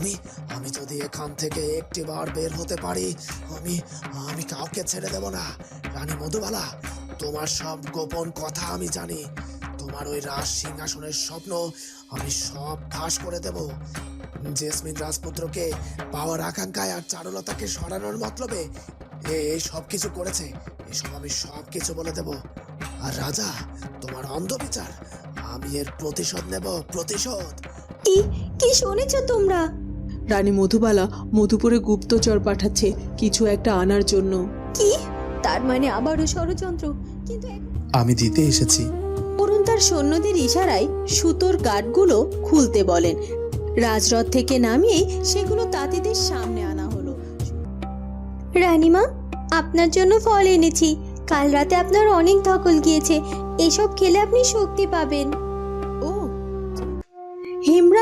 আমি আমি যদি এখান থেকে একটি বার বের হতে পারি, আমি আমি কাউকে ছেড়ে দেব না। রানী মধুবালা, তোমার সব গোপন কথা আমি জানি। তোমার ওই রাজ সিংহাসনের স্বপ্ন আমি সব ফাঁস করে দেব। জেসমিন রাজপুত্রকে পাওয়ার আকাঙ্ক্ষায় আর চারুলতাকে সরানোর মতলবে এ এই সব কিছু করেছে। এসব আমি সব কিছু বলে দেব। আর রাজা, তোমার অন্ধবিচার, আমি এর প্রতিশোধ নেব, প্রতিশোধ। কি কি শুনেছ তোমরা? রানী মধুবালা মধুপুরে গুপ্তচর পাঠাচ্ছে কিছু একটা আনার জন্য। কি? তার মানে আবারও ষড়যন্ত্র? কিন্তু আমি দিতে এসেছি। অরুণ তার সৈন্যদের ইশারায় সুতোর গাঁটগুলো খুলতে বলেন। রাজরথ থেকে নামিয়ে সেগুলো তাঁতিদের সামনে আনা হলো। রানীমা আপনার জন্য ফল এনেছি। কাল রাতে আপনার অনেক ধকল গিয়েছে। এসব খেলে আপনি শক্তি পাবেন।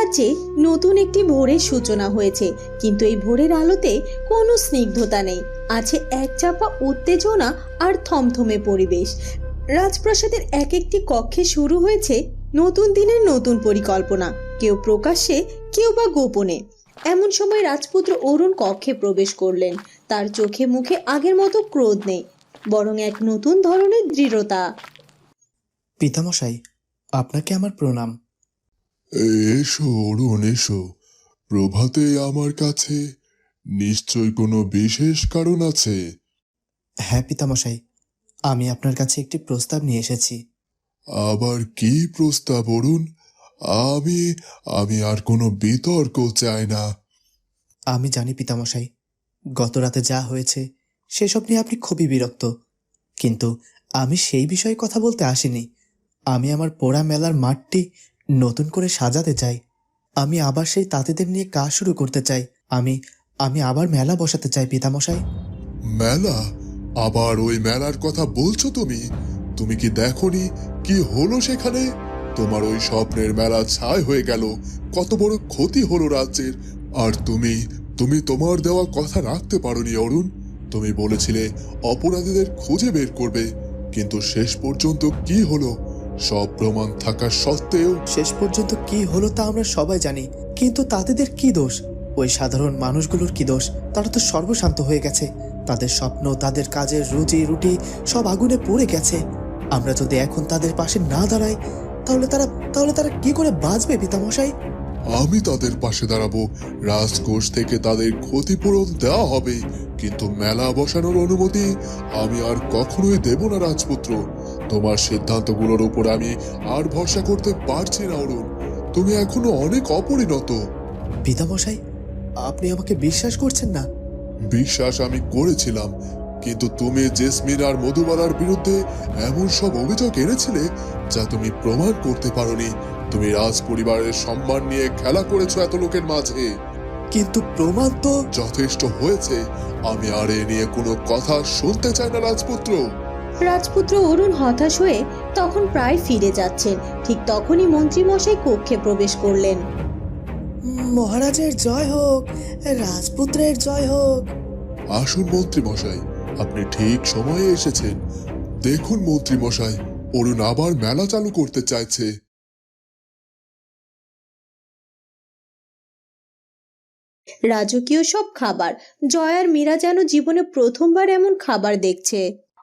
হেমরাজ্যে নতুন একটি ভোরের সূচনা হয়েছে, কিন্তু এই ভোরের আলোতে কোনো স্নিগ্ধতা নেই। আছে এক চাপা উত্তেজনা আর থমথমে পরিবেশ। রাজপ্রাসাদের এক একটি কক্ষে শুরু হয়েছে নতুন দিনের নতুন পরিকল্পনা। কেউ প্রকাশ্যে, কেউ বা গোপনে। এমন সময় রাজপুত্র অরুণ কক্ষে প্রবেশ করলেন। তার চোখে মুখে আগের মতো ক্রোধ নেই, বরং এক নতুন ধরনের দৃঢ়তা। পিতামশাই, আপনাকে আমার প্রণাম। এসো অরুণ এসো। প্রভাতে আমার কাছে নিশ্চয় কোনো বিশেষ কারণ আছে। হ্যাঁ পিতামশাই আমি আপনার কাছে একটি প্রস্তাব নিয়ে এসেছি। আবার কি প্রস্তাব অরুণ? আমি আমি আর কোনো বিতর্ক চাই না। আমি জানি পিতামশাই গত রাতে যা হয়েছে সেসব নিয়ে আপনি খুবই বিরক্ত। কিন্তু আমি সেই বিষয়ে কথা বলতে আসিনি। আমি আমার পোড়া মেলার মাঠটি নতুন করে সাজাতে চাই। আমি আবার সেই তাঁতিদের নিয়ে কাজ শুরু করতে চাই। আমি আমি আবার মেলা বসাতে চাই, পিতামশাই। মেলা? আবার ওই মেলার কথা বলছো তুমি? তুমি কি দেখনি কি হলো সেখানে? তোমার ওই স্বপ্নের মেলা ছাই হয়ে গেল। কত বড় ক্ষতি হলো রাজ্যের। আর তুমি তুমি তোমার দেওয়া কথা রাখতে পারোনি, অরুণ। তুমি বলেছিলে অপরাধীদের খুঁজে বের করবে। কিন্তু শেষ পর্যন্ত কি হলো? সব প্রমাণ থাকা সত্ত্বেও শেষ পর্যন্ত কি হলো তা আমরা সবাই জানি কিন্তু তাদের কি দোষ? ওই সাধারণ মানুষগুলোর কি দোষ? তারা তো সর্বশান্ত হয়ে গেছে। তাদের স্বপ্ন তাদের কাজের রুজি রুটি সব আগুনে পড়ে গেছে। আমরা যদি এখন তাদের পাশে না দাঁড়াই তাহলে তারা তাহলে তারা কি করে বাঁচবে পিতামশাই? আমি তাদের পাশে দাঁড়াবো। রাজকোষ থেকে তাদের ক্ষতিপূরণ দেওয়া হবে। কিন্তু মেলা বসানোর অনুমতি আমি আর কখনোই দেব না রাজপুত্র। তোমার সিদ্ধান্তগুলোর উপর আমি আর ভরসা করতে পারছি না অরুণ। তুমি এখনও অনেক অপরিণত। পিতামশাই আপনি আমাকে বিশ্বাস করছেন না? বিশ্বাস আমি করেছিলাম কিন্তু তুমি জেসমিন আর মধুবালার বিরুদ্ধে এমন সব অভিযোগ এনেছিলে যা তুমি প্রমাণ করতে পারোনি। তুমি রাজ পরিবারের সম্মান নিয়ে খেলা করেছ এত লোকের মাঝে। কিন্তু প্রমাণ তো যথেষ্ট হয়েছে আমি আর এ নিয়ে কোনো কথা শুনতে চাই না রাজপুত্র। রাজপুত্র অরুণ হতাশ হয়ে তখন প্রায় ফিরে যাচ্ছেন। ঠিক তখনই মন্ত্রীমশাই কক্ষে প্রবেশ করলেন। মহারাজের জয় হোক রাজপুত্রের জয় হোক। আসুন মন্ত্রী মশাই আপনি ঠিক সময়ে এসেছেন। দেখুন মন্ত্রী মশাই অরুণ আবার মেলা চালু করতে চাইছে। রাজকীয় সব খাবার জয়ার মীরা যেন জীবনে প্রথমবার এমন খাবার দেখছে।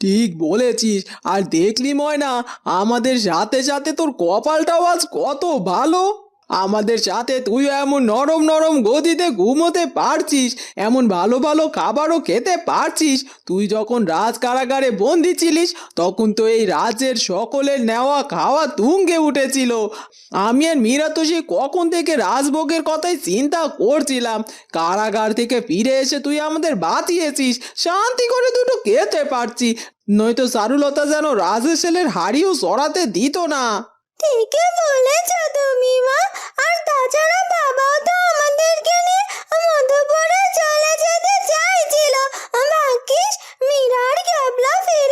ঠিক বলেছিস। আর দেখলি ময়না আমাদের সাথে সাথে তোর কপালটাও আজ কত ভালো। আমাদের সাথে তুই এমন নরম নরম গদিতে ঘুমোতে পারছিস, এমন ভালো ভালো খাবারও খেতে পারছিস। তুই যখন রাজ কারাগারে বন্দি ছিলিস, তখন তো এই রাজের সকলের নেওয়া খাওয়া তুঙ্গে উঠেছিল। আমি আর মীরা তো কখন থেকে রাজভোগের কথাই চিন্তা করছিলাম। কারাগার থেকে ফিরে এসে তুই আমাদের বাঁচিয়েছিস, শান্তি করে দুটো খেতে পারছি। নয়তো চারুলতা যেন রাজের ছেলের হাড়িও সরাতে দিত না। ঠিকই বলেছ তুমি মা। আর তাছাড়া বাবাও তো আমাদেরকে নিয়ে মধুপুরে চলে যেতে চাইছিল। ভাগ্যিস মীরার ক্যাবলা ফিরে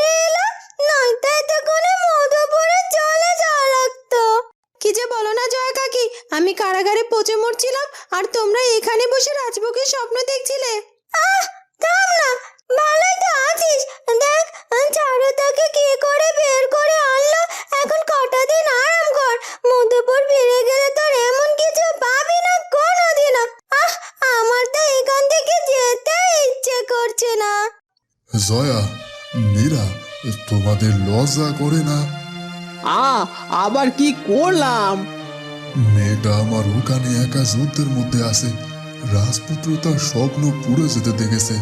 লজ্জা করে না। আ আবার কি করলাম? মেয়েটা আমার ওখানে একা যুদ্ধের মধ্যে আছে। রাজপুত্র তার স্বপ্ন পুড়ে যেতে দেখেছে।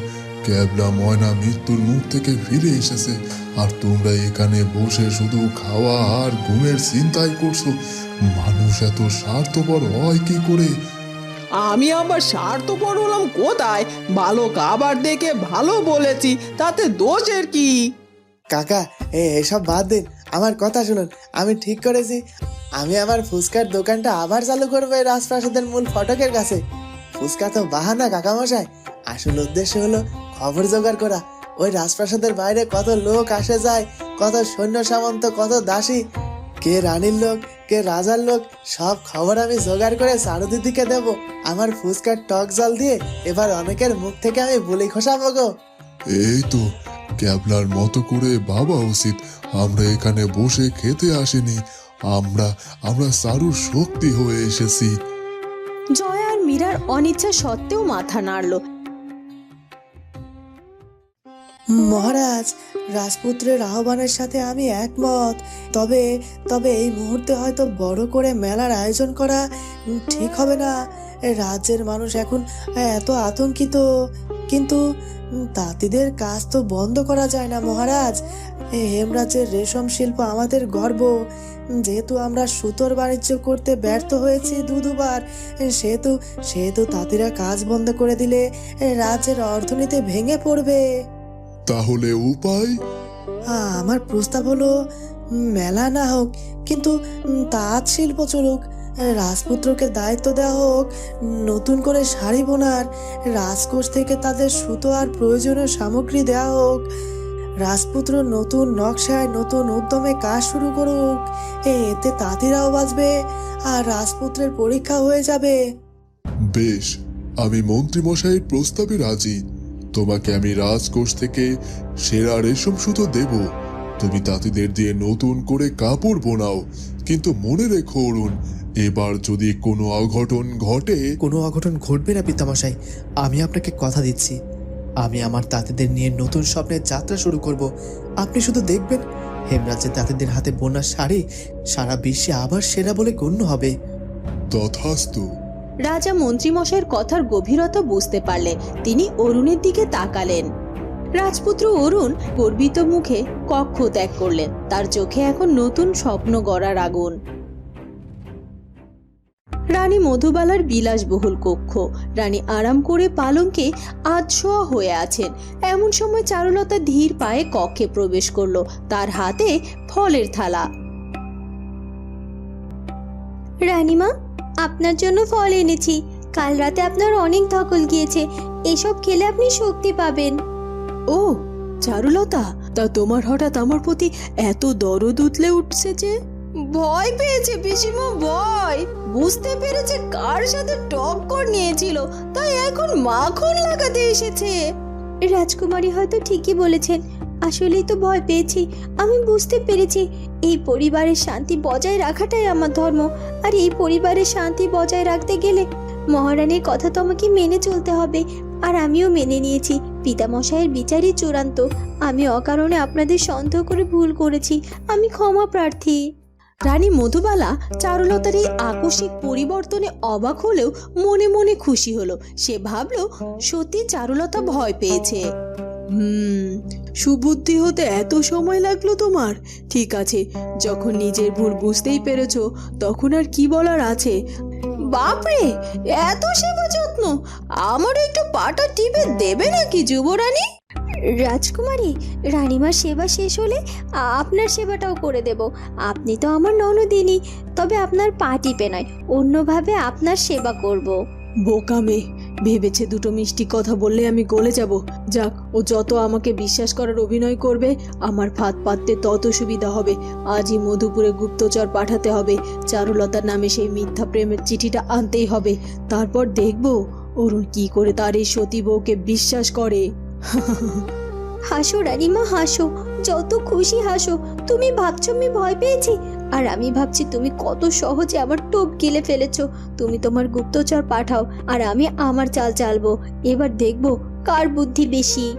ক্যাবলা ময়না মৃত্যুর মুখ থেকে ফিরে এসেছে। আর তোমরা এখানে বসে শুধু খাওয়া আর ঘুমের চিন্তাই করছ। মানুষ এত স্বার্থপর হয় কি করে? আমি আবার স্বার্থপর হলাম কোথায়? ভালো খাবার দেখে ভালো বলেছি তাতে দোষের কি? কাকা, এ, এসব বাদ দিন। আমার কথা শুনুন, আমি ঠিক করেছি। আমি আমার ফুচকার দোকানটা আবার চালু করব এই রাজপ্রাসাদের মূল ফটকের কাছে। ফুচকা তো বাহানা, কাকামশাই। আসল উদ্দেশ্য হলো খবর জোগাড় করা। ওই রাজপ্রাসাদের বাইরে কত লোক আসে যায়, কত সৈন্য সামন্ত, কত দাসী। কে রানীর লোক, কে রাজার লোক, সব খবর আমি জোগাড় করে চারুদিদিকে দেব। আমার ফুচকার টক জল দিয়ে এবার অনেকের মুখ থেকে আমি বুলি খসাবো গো। এই তো ক্যাবলার মতো করে ভাবা উচিত। আমরা এখানে বসে খেতে আসিনি। আমরা আমরা সারুর শক্তি হয়ে এসেছি। জয় আর মীরার অনিচ্ছা সত্ত্বেও মাথা নাড়ল। মহারাজ রাজপুত্রের আহ্বানের সাথে আমি একমত। তবে তবে এই মুহূর্তে হয়তো বড় করে মেলার আয়োজন করা ঠিক হবে না। রাজ্যের মানুষ এখন এত আতঙ্কিত। কিন্তু তাঁতিদের কাজ তো বন্ধ করা যায় না মহারাজ। হেমরাজের রেশম শিল্প আমাদের গর্ব। যেহেতু আমরা সুতোর বাণিজ্য করতে ব্যর্থ হয়েছি দু দুবার সেহেতু সেহেতু তাঁতিরা কাজ বন্ধ করে দিলে রাজ্যের অর্থনীতি ভেঙে পড়বে। তাহলে উপায়? আমার প্রস্তাব হলো মেলা না হোক কিন্তু তাঁত শিল্প চলুক রাজপুত্রকে দায়িত্ব দেওয়া হোক, নতুন করে শাড়ি বোনার, রাজকোষ থেকে তাদের সুতো আর প্রয়োজনীয় সামগ্রী দেওয়া হোক, রাজপুত্র নতুন নকশায় নতুন উদ্যমে কাজ শুরু করুক এতে তাঁতিরাও বাঁচবে আর রাজপুত্রের পরীক্ষা হয়ে যাবে। বেশ, আমি মন্ত্রীমশাইয়ের প্রস্তাবে রাজি। তোমাকে আমি রাজকোষ থেকে সেরা রেশম সুতো দেব। তুমি তাঁতিদের দিয়ে নতুন করে কাপড় বোনাও। কিন্তু মনে রেখো অরুণ এবার যদি কোনো অঘটন ঘটে কোনো অঘটন ঘটবে না পিতামশাই। আমি আপনাকে কথা দিচ্ছি। আমি আমার তাঁতিদের নিয়ে নতুন স্বপ্নের যাত্রা শুরু করব। আপনি শুধু দেখবেন হেমরাজ্যের তাঁতিদের হাতে বোনা শাড়ি সারা বিশ্বে আবার সেরা বলে গণ্য হবে। তথাস্তু। রাজা মন্ত্রীমশাইয়ের কথার গভীরতা বুঝতে পারলেন তিনি অরুণের দিকে তাকালেন। রাজপুত্র অরুণ গর্বিত মুখে কক্ষ ত্যাগ করলেন। তার চোখে এখন নতুন স্বপ্ন গড়ার আগুন। রানী মধুবালার বিলাসবহুল কক্ষ। রানী আরাম করে পালঙ্কে আধশোয়া হয়ে আছেন। এমন সময় চারুলতা ধীর পায়ে কক্ষে প্রবেশ করল। তার হাতে ফলের থালা। রানীমা, আপনার জন্য ফল এনেছি। কাল রাতে আপনার অনেক ধকল গিয়েছে। এসব খেলে আপনি শক্তি পাবেন। ও, চারুলতা, তা তোমার হঠাৎ আমার প্রতি এত দরদ উতলে উঠছে যে? ভয় পেয়েছে পিসিমা, ভয়। বুঝতে পেরেছে কার সাথে টক্কর নিয়েছিল, তাই এখন মাখন লাগাতে এসেছে। রাজকুমারী হয়তো ঠিকই বলেছেন, আসলেই তো ভয় পেয়েছি। আমি বুঝতে পেরেছি, এই পরিবারের শান্তি বজায় রাখাটাই আমার ধর্ম। আর এই পরিবারের শান্তি বজায় রাখতে গেলে মহারানীর কথা তো আমাকে মেনে চলতে হবে। আর আমিও মেনে নিয়েছি। পিতামশাইয়ের বিচারই চূড়ান্ত। আমি অকারণে আপনাদের সন্দেহ করে ভুল করেছি। আমি ক্ষমা প্রার্থী। রানী মধুবালা চারুলতার এই আকস্মিক পরিবর্তনে অবাক হলেও মনে মনে খুশি হলো। সে ভাবলো, সত্যি চারুলতা ভয় পেয়েছে? হুম, সুবুদ্ধি হতে এত সময় লাগল তোমার? ঠিক আছে, যখন নিজের ভুল বুঝতেই পেরেছ, তখন আর কি বলার আছে? বাপরে এত সেবা যত্ন আমার একটু পাটা টিপে দেবে নাকি যুবরানী? রাজকুমারী রানীমার সেবা শেষ হলে আপনার সেবাটাও করে দেব। আপনি তো আমার ননদিনী তবে আপনার পা টিপে নয় অন্যভাবে আপনার সেবা করব। বোকা মেয়ে ভেবেছে দুটো মিষ্টি কথা বললে আমি গলে যাব। যাক, ও যত আমাকে বিশ্বাস করার অভিনয় করবে, আমার ফাঁদ পাততে তত সুবিধা হবে। আজই মধুপুরে গুপ্তচর পাঠাতে হবে। চারুলতার নামে সেই মিথ্যা প্রেমের চিঠিটা আনতেই হবে। তারপর দেখব অরুণ কি করে তার এই সতী বউকে বিশ্বাস করে। হাসো রানীমা, হাসো। যত খুশি হাসো। তুমি ভাবছ আমি ভয় পেয়েছি? আর আমি ভাবছি তুমি কত সহজে আমার টোপ গিলে ফেলেছো। তুমি তোমার গুপ্তচর পাঠাও, আর আমি আমার চাল চালবো। এবার দেখব কার বুদ্ধি বেশি।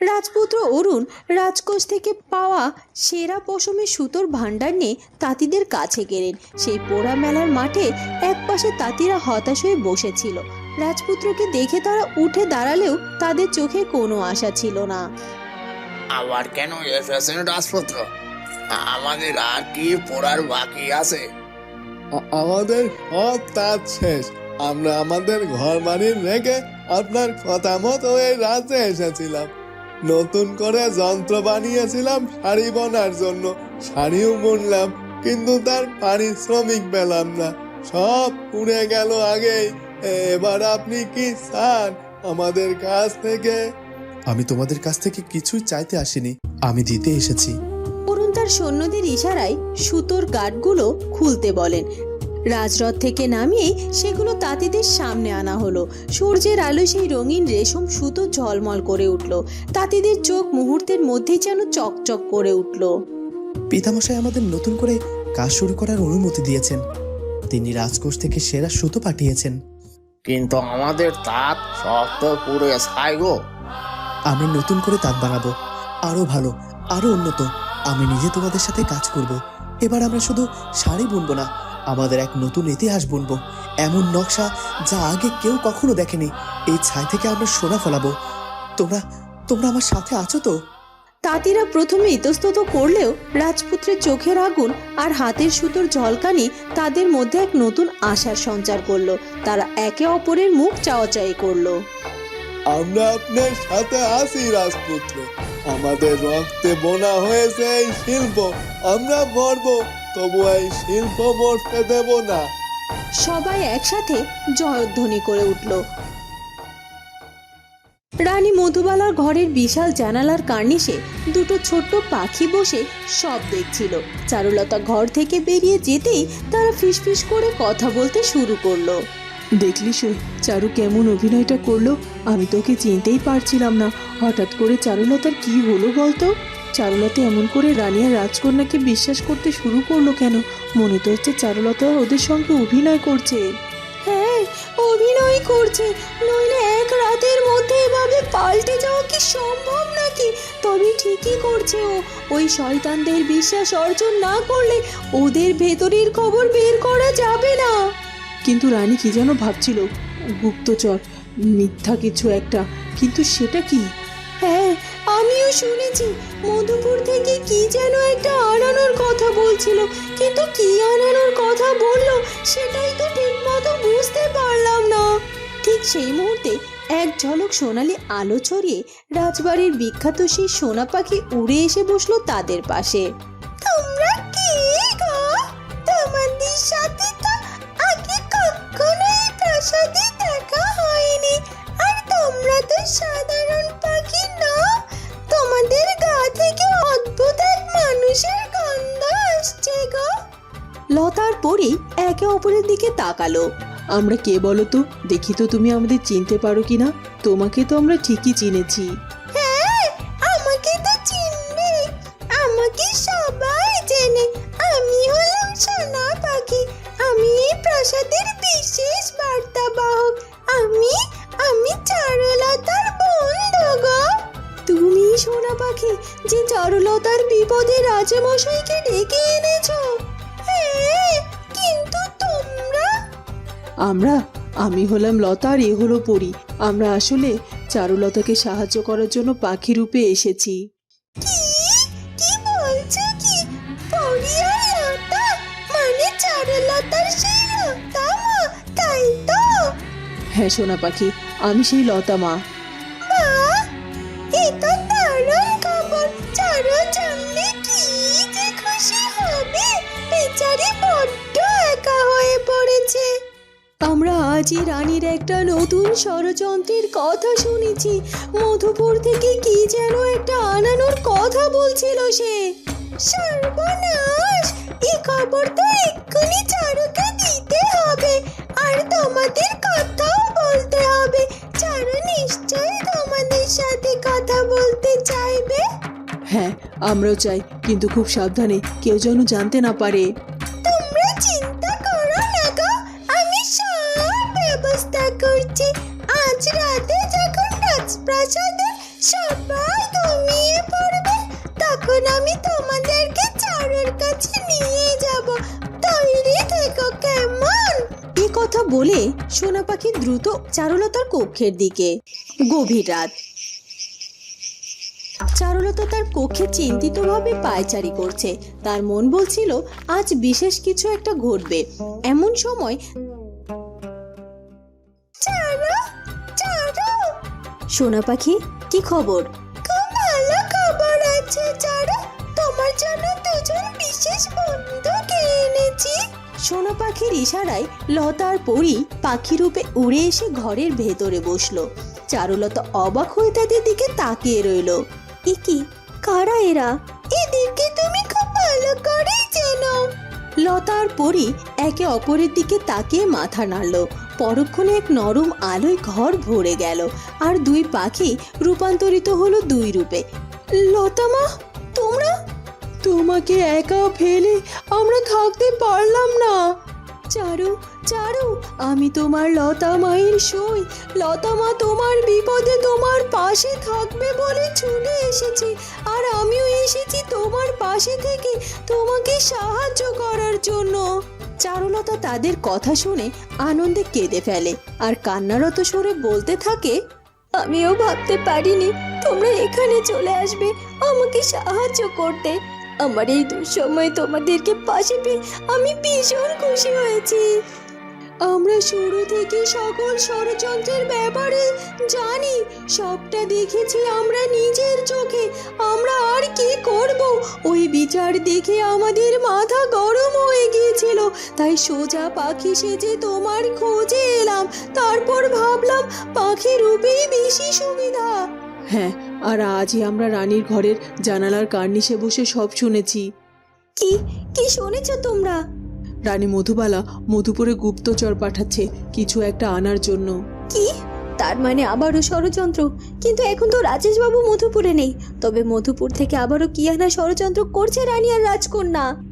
রাজপুত্র অরুণ রাজকোষ থেকে পাওয়া সেরা পশমের সুতোর ভাণ্ডার নিয়ে তাঁতিদের কাছে গেলেন। সেই পোড়া মেলার মাঠে একপাশে তাঁতিরা হতাশ হয়ে বসেছিল। রাজপুত্রকে দেখে তারা উঠে দাঁড়ালেও তাদের চোখে কোনো আশা ছিল না। আবার কেন এসেছেন রাজপুত্র? আমাদের আর কি পড়ার বাকি আছে? আমাদের সব কাজ শেষ। আমরা আমাদের ঘর বাড়ি রেখে আপনার কথা মতো এই রাতে এসেছিলাম। নতুন করে যন্ত্র বানিয়েছিলাম শাড়ি বোনার জন্য। শাড়িও বুনলাম কিন্তু তার পারিশ্রমিক পেলাম না। সব পুড়ে গেল আগেই। এবার আপনি কি চান আমাদের কাছ থেকে? আমি তোমাদের কাছ থেকে কিছুই চাইতে আসিনি। আমি দিতে এসেছি। তার সৈন্যদের ইশারায় সুতোর গাঁটগুলো খুলতে বলেন। রাজরথ থেকে নামিয়ে সেগুলো তাঁতিদের সামনে আনা হলো। সূর্যের আলো সেই রঙিন রেশম সুতো ঝলমল করে উঠল। তাঁতিদের চোখ মুহূর্তের মধ্যেই যেন চকচক করে উঠল। পিতামশাই আমাদের নতুন করে কাজ শুরু করার অনুমতি দিয়েছেন। তিনি রাজকোষ থেকে সেরা সুতো পাঠিয়েছেন। কিন্তু আমাদের তাঁত শক্ত পুরো ছাই গো। আমরা নতুন করে তাঁত বানাবো। আরও ভালো আরও উন্নত। আমি নিজে তোমাদের সাথে কাজ করব। এবার আমরা শুধু শাড়ি বুনবো না, আমাদের এক নতুন ইতিহাস বুনবো। এমন নকশা যা আগে কেউ কখনো দেখেনি। এই ছাই থেকে আমরা সোনা ফলাবো। তোমরা তোমরা আমার সাথে আছো তো? তাঁতিরা প্রথমে ইতস্তত করলেও রাজপুত্রের চোখের আগুন আর হাতের সুতোর ঝলকানি তাদের মধ্যে এক নতুন আশার সঞ্চার করল। তারা একে অপরের মুখ চাওয়াচাই করল। আমরা আপনার সাথে আছি, রাজপুত্র। আমাদের রক্তে বোনা হয়েছে এই শিল্প। আমরা মরব, তবু এই শিল্প মরতে দেব না। সবাই একসাথে জয়ধ্বনি করে উঠল। রানী মধুবালার ঘরের বিশাল জানালার কার্নিশে দুটো ছোট্ট পাখি বসে সব দেখছিল। চারুলতা ঘর থেকে বেরিয়ে যেতেই তারা ফিসফিস করে কথা বলতে শুরু করল। দেখলি সই চারু কেমন অভিনয়টা করল? আমি তোকে চিনতেই পারছিলাম না। হঠাৎ করে চারুলতার কি হলো বলতো? চারুলতা এমন করে রানিয়া রাজকন্যাকে বিশ্বাস করতে শুরু করল কেন? মনে তো হচ্ছে চারুলতা ওদের সঙ্গে অভিনয় করছে। হ্যাঁ অভিনয় করছে। নইলে এক রাতের মধ্যে এভাবে পাল্টে যাওয়া কি সম্ভব নাকি? তবে ঠিকই করছে ও। ওই শয়তানদের বিশ্বাস অর্জন না করলে ওদের ভেতরের খবর বের করা যাবে না। কিন্তু রানী কি যেন ভাবছিল? গুপ্তচর মিথ্যা কিছু একটা। কিন্তু সেটা কি? হ্যাঁ আমিও শুনেছি। মধুপুর থেকে কি যেন একটা আনানোর কথা বলছিল। কিন্তু কি আনানোর কথা বলল সেটাই তো ঠিক মতো বুঝতে পারলাম না। ঠিক সেই মুহূর্তে এক ঝলক সোনালি আলো ছড়িয়ে রাজবাড়ির বিখ্যাত সেই সোনা পাখি উড়ে এসে বসল তাদের পাশে। লতার পরি একে অপরের দিকে তাকালো। আমরা কে বলো তো? দেখি তো তুমি আমাদের চিনতে পারো কিনা? তোমাকে তো আমরা ঠিকই চিনেছি। আমরা আমি হলাম লতা আর এ হলো পরি। আমরা আসলে চারুলতাকে সাহায্য করার জন্য পাখি রূপে এসেছি। কি? কি বলছো কি? পরিয়া লতা? মানে চারুলতার সেই লতা মা তাই তো? হ্যাঁ সোনা পাখি আমি সেই লতা মা। আমরা আজই রানীর একটা নতুন ষড়যন্ত্রের কথা শুনেছি। মধুপুর থেকে কি যেন একটা আনানোর কথা বলছিল সে। সর্বনাশ! এই খবর তো এক্ষুনি চারুকে দিতে হবে। আর তোমাদের কথাও বলতে হবে। চারু নিশ্চয়ই তোমাদের সাথে কথা বলতে চাইবে। হ্যাঁ আমরাও চাই, কিন্তু খুব সাবধানে, কেউ যেন জানতে না পারে। চারুলতার কক্ষের দিকে। গভীর রাত। চারুলতা তার কক্ষে চিন্তিতভাবে পায়চারি করছে। তার মন বলছিল, আজ বিশেষ কিছু একটা ঘটবে। এমন সময় সোনা পাখি, কি খবর? সোনা পাখির ইশারায় লতার পরি পাখি রূপে উড়ে এসে ঘরের ভেতরে বসল। চারুলতা অবাক হয়ে তাদের দিকে তাকিয়ে রইল। ইকি কারা এরা? এদেরকে তুমি খুব ভালো করে চেনো। লতার পরি একে অপরের দিকে তাকিয়ে মাথা নাড়ল। পরক্ষণে এক নরম আলোয় ঘর ভরে গেল। আর দুই পাখি রূপান্তরিত হলো দুই রূপে। লতামা তোমাকে একা ফেলে আমরা থাকতে পারলাম না। চারু চারু, আমি তোমার লতা মায়ের সই। লতা মা তোমার বিপদে তোমার পাশে থাকবে বলে ছুটে এসেছি। আর আমিও এসেছি তোমার পাশে থেকে তোমাকে সাহায্য করার জন্য। চারুলতা তাদের কথা শুনে আনন্দে কেঁদে ফেলে আর কান্নারত সরে বলতে থাকে, আমিও ভাবতে পারিনি তোমরা এখানে চলে আসবে আমাকে সাহায্য করতে। আমার এই দুঃসময়ে তোমাদেরকে পাশে পেয়ে আমি ভীষণ খুশি হয়েছি। আমরা শুরু থেকে সকল ষড়যন্ত্রের ব্যাপারে জানি, সবটা দেখেছি আমরা নিজের চোখে। আমরা আর কি করব? ওই বিচার দেখে আমাদের মাথা গরম হয়ে গিয়েছিল, তাই সোজা পাখি সেজে তোমার খোঁজে এলাম। তারপর ভাবলাম পাখি রূপেই বেশি সুবিধা। হ্যাঁ আর আজই আমরা রানীর ঘরের জানালার কার্নিশে বসে সব শুনেছি। কি? কি শুনেছো তোমরা? রানী মধুবালা মধুপুরে গুপ্তচর পাঠাচ্ছে কিছু একটা আনার জন্য। কি? তার মানে আবারও ষড়যন্ত্র? কিন্তু এখন তো রাজেশবাবু মধুপুরে নেই। তবে মধুপুর থেকে আবারও কি আনা ষড়যন্ত্র করছে রানী আর রাজকন্যা?